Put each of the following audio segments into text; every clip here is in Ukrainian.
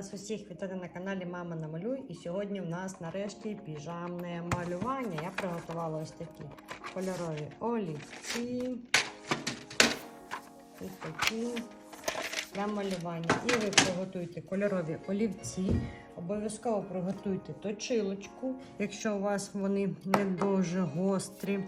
вас усіх вітати на каналі Мама Намалюй. І сьогодні в нас нарешті піжамне малювання. Я приготувала ось такі кольорові олівці. Ось такі для малювання. І ви приготуйте кольорові олівці. Обов'язково приготуйте точилочку, якщо у вас вони не дуже гострі.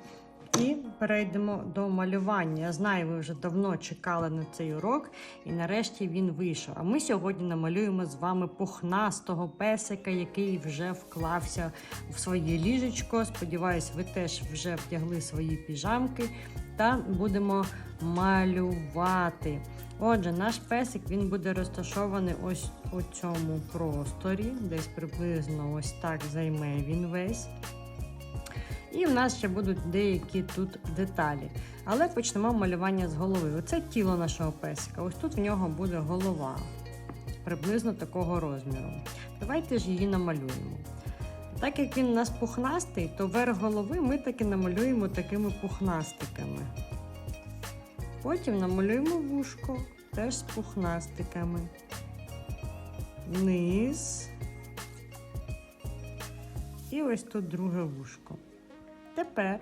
І перейдемо до малювання. Я знаю, ви вже давно чекали на цей урок, і нарешті він вийшов. А ми сьогодні намалюємо з вами пухнастого песика, який вже вклався в своє ліжечко. Сподіваюсь, ви теж вже вдягли свої піжамки та будемо малювати. Отже, наш песик він буде розташований ось у цьому просторі, десь приблизно ось так займе він весь. І в нас ще будуть деякі тут деталі. Але почнемо малювання з голови. Оце тіло нашого песика. Ось тут в нього буде голова, приблизно такого розміру. Давайте ж її намалюємо. Так як він у нас пухнастий, то верх голови ми таки намалюємо такими пухнастиками. Потім намалюємо вушко теж з пухнастиками. Низ. І ось тут друге вушко. Тепер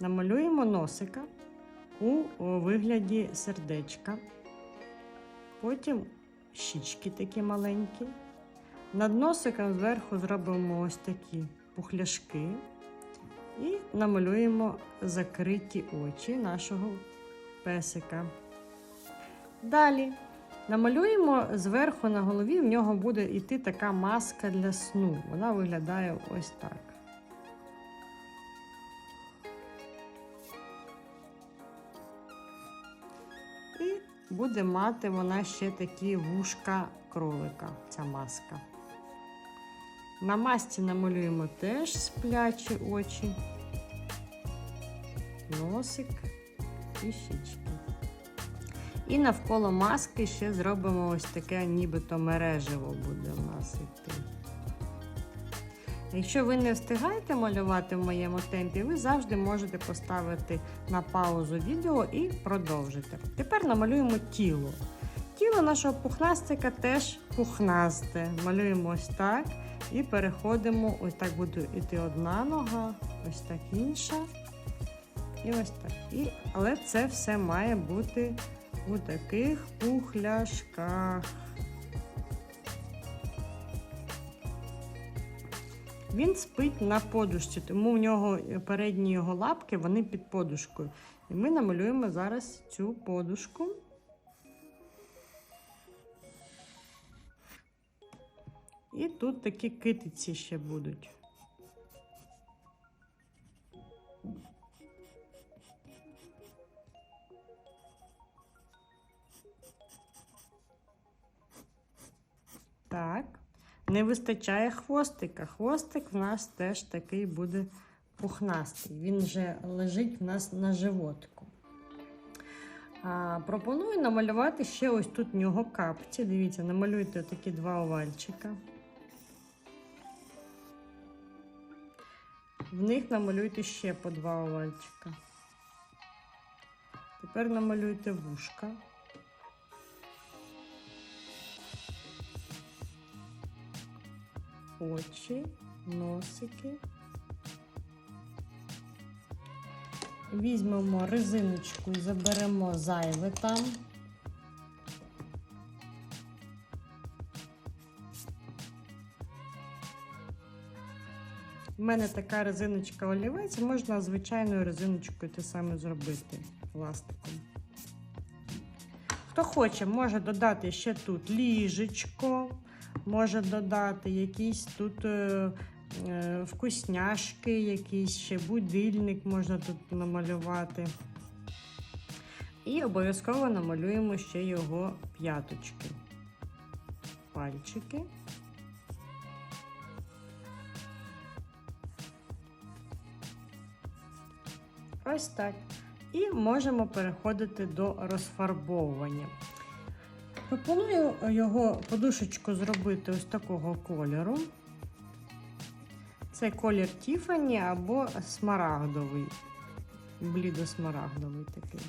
намалюємо носика у вигляді сердечка. Потім щічки такі маленькі. Над носиком зверху зробимо ось такі пухляшки і намалюємо закриті очі нашого песика. Далі намалюємо зверху на голові, в нього буде йти така маска для сну. Вона виглядає ось так. Буде мати вона ще такі вушка кролика, ця маска. На масці намалюємо теж сплячі очі, носик і щічки. І навколо маски ще зробимо ось таке, нібито мережево буде у нас. Якщо ви не встигаєте малювати в моєму темпі, ви завжди можете поставити на паузу відео і продовжити. Тепер намалюємо тіло. Тіло нашого пухнастика теж пухнасте. Малюємо ось так і переходимо, ось так буде йти одна нога, ось так інша. І ось так. І, Але це все має бути у таких пухляшках. Він спить на подушці, тому в нього передні його лапки вони під подушкою. І ми намалюємо зараз цю подушку. І тут такі китиці ще будуть. Так. Не вистачає хвостика. Хвостик в нас теж такий буде пухнастий. Він вже лежить в нас на животику. А, Пропоную намалювати ще ось тут в нього капці. Дивіться, намалюйте такі два овальчика. В них намалюйте ще по два овальчика. Тепер намалюйте вушка. Очі, носики. Візьмемо резиночку і заберемо зайве там. У мене така резиночка олівець, можна звичайною резиночкою те саме зробити пластиком. Хто хоче, може додати ще тут ліжечко може додати якісь тут е, е, вкусняшки, якийсь ще будильник можна тут намалювати. І обов'язково намалюємо ще його п'яточки, пальчики. Ось так. І можемо переходити до розфарбовування. Пропоную його подушечку зробити ось такого кольору. Це колір Тіфані або смарагдовий, блідосмарагдовий такий.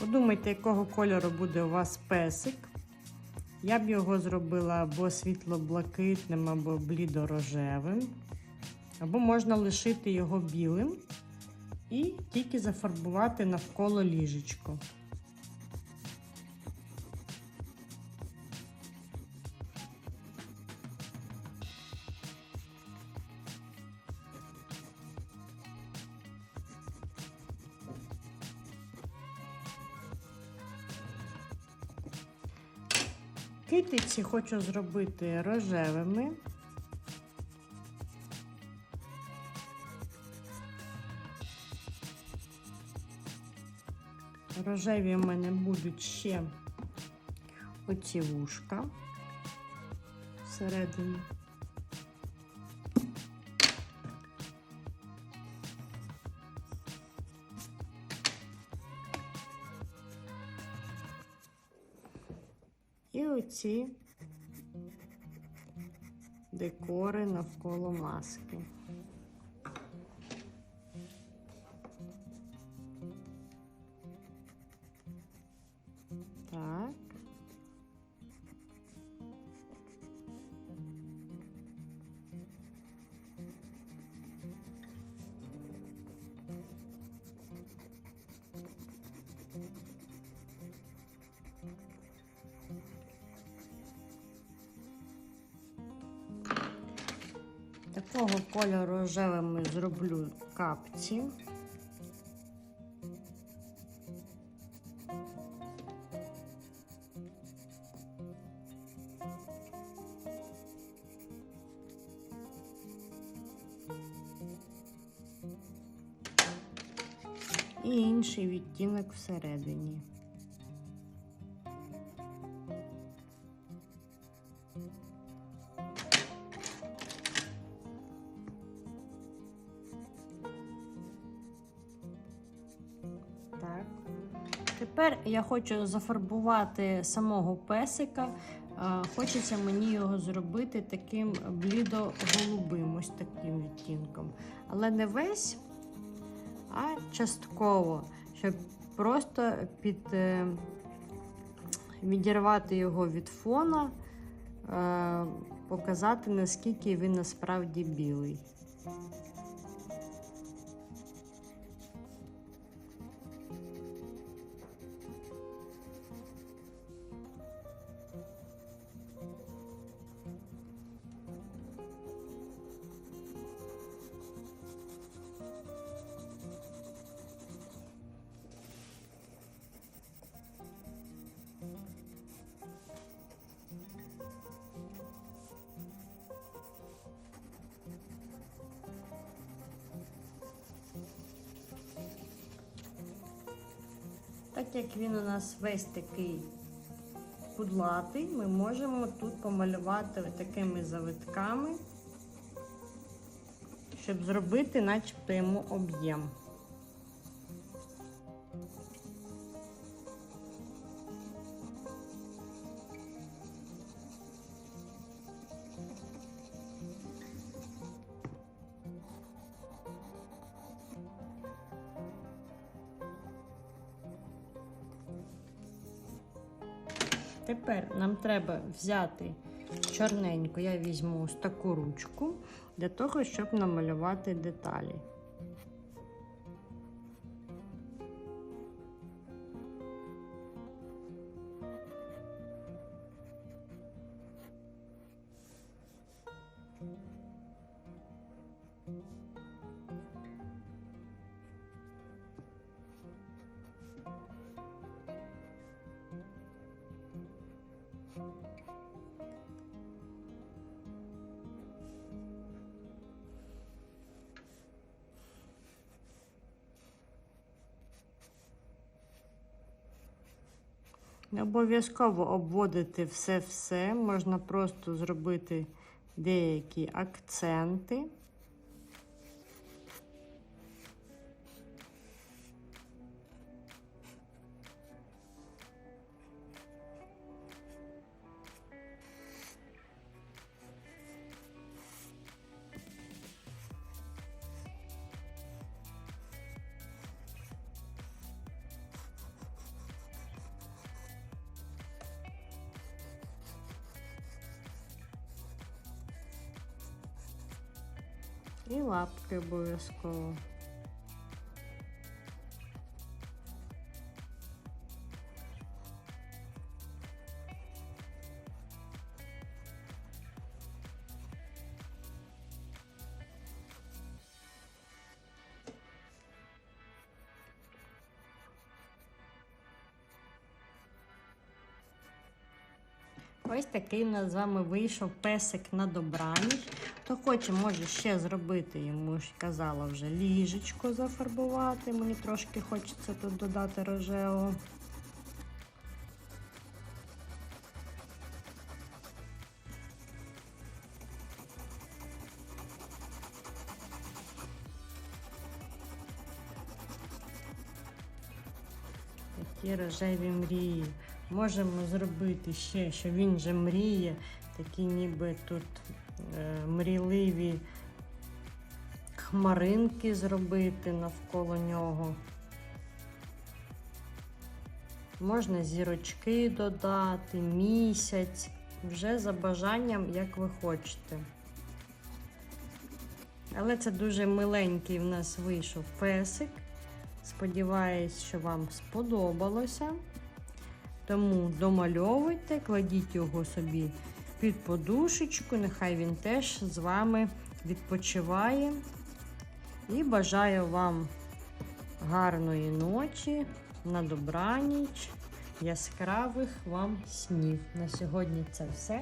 Подумайте, якого кольору буде у вас песик. Я б його зробила або світло-блакитним, або блідорожевим. Або можна лишити його білим і тільки зафарбувати навколо ліжечко. Китиці хочу зробити рожевими. Рожеві в мене будуть ще оці вушка всередині. І оці декори навколо маски. Такого кольору рожевими зроблю капці. І інший відтінок всередині. Тепер я хочу зафарбувати самого песика. Хочеться мені його зробити таким блідо-голубим, ось таким відтінком. Але не весь, а частково, щоб просто під, е, відірвати його від фона, е, показати, наскільки він насправді білий. Так як він у нас весь такий кудлатий, ми можемо тут помалювати такими завитками, щоб зробити начебто йому об'єм. Тепер нам треба взяти чорненьку, я візьму ось таку ручку для того, щоб намалювати деталі. Не обов'язково обводити все-все, можна просто зробити деякі акценти. І лапки обов'язково. Ось такий у нас з вами вийшов песик на добраніч. Хто хоче, може ще зробити йому, казала вже, ліжечко зафарбувати. Мені трошки хочеться тут додати рожевого. Такі рожеві мрії. Можемо зробити ще, що він же мріє, такі ніби тут е, мрійливі хмаринки зробити навколо нього. Можна зірочки додати, місяць, вже за бажанням, як ви хочете. Але це дуже миленький в нас вийшов песик. Сподіваюсь, що вам сподобалося. Тому домальовуйте, кладіть його собі під подушечку, нехай він теж з вами відпочиває. І бажаю вам гарної ночі, на добраніч, яскравих вам снів. На сьогодні це все.